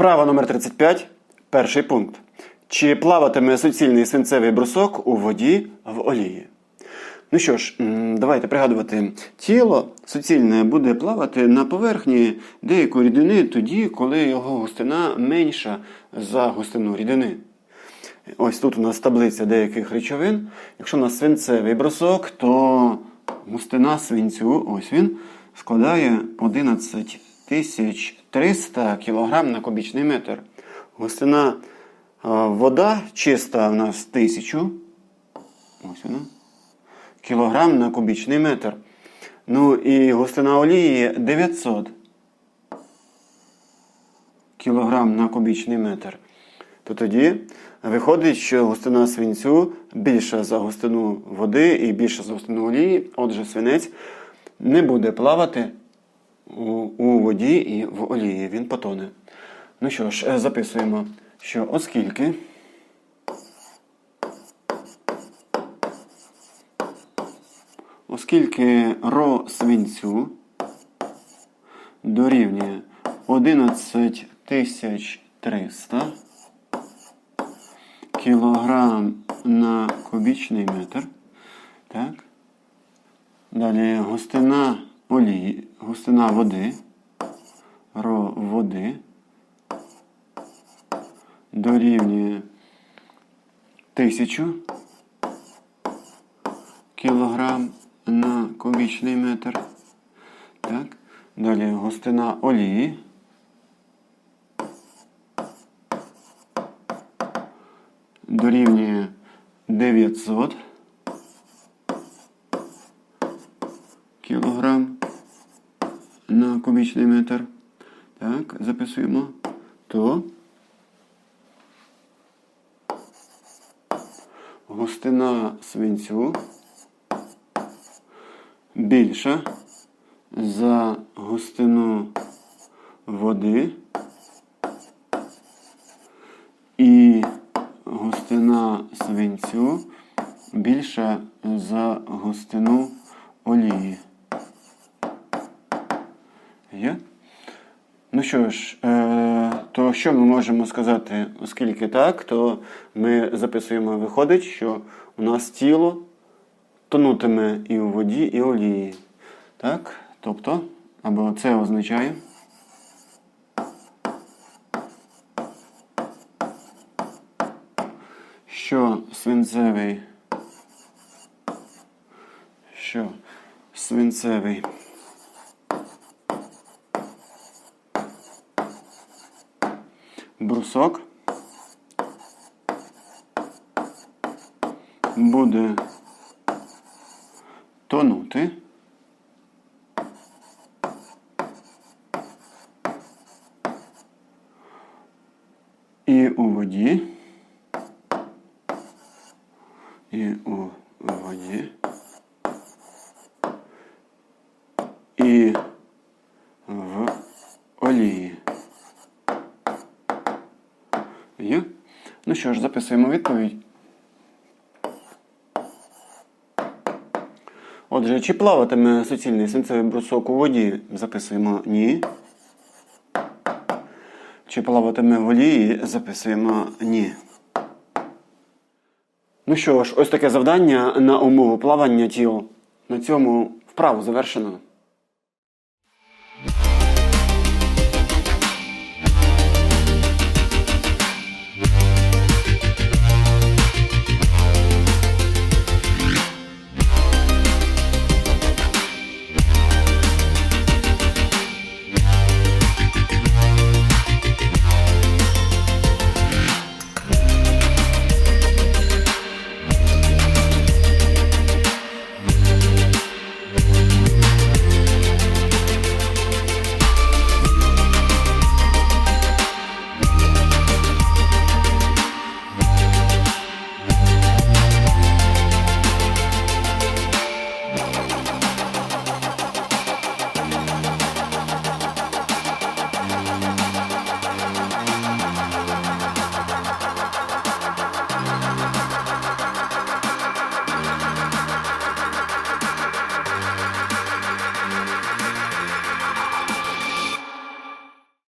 Вправа номер 35. Перший пункт. Чи плаватиме суцільний свинцевий брусок у воді в олії? Ну що ж, давайте пригадувати, тіло суцільне буде плавати на поверхні деякої рідини тоді, коли його густина менша за густину рідини. Ось тут у нас таблиця деяких речовин. Якщо у нас свинцевий брусок, то густина свинцю, ось він, складає 11 300 кг на кубічний метр. Густина вода чиста у нас 1000. Ось вона. Кілограм на кубічний метр. Ну і густина олії 900 кілограм на кубічний метр. То тоді виходить, що густина свинцю більша за густину води і більша за густину олії. Отже, свинець не буде плавати у, воді і в олії. Він потоне. Ну що ж, е, записуємо, що оскільки. Оскільки ро свинцю дорівнює 11300 кілограм на кубічний метр. Так. Далі густина олії, густина води, ро води дорівнює 1000 кілограм на кубічний метр. Так. Далі густина олії. Дорівнює 900 кілограм кубічний метр. Так, записуємо. То густина свинцю більша за густину води і густина свинцю більша за густину олії. Є? Ну що ж, е, то що ми можемо сказати, оскільки так, то ми записуємо, виходить, що у нас тіло тонутиме і у воді, і олії. Так? Тобто, або це означає. Що свинцевий, що свинцевий брусок буде тонути. І у воді. І у воді. І в олії. Є? Ну що ж, записуємо відповідь. Отже, чи плаватиме суцільний свинцевий брусок у воді? Записуємо ні. Чи плаватиме в олії? Записуємо ні. Ну що ж, ось таке завдання на умову плавання тіл. На цьому вправу завершено.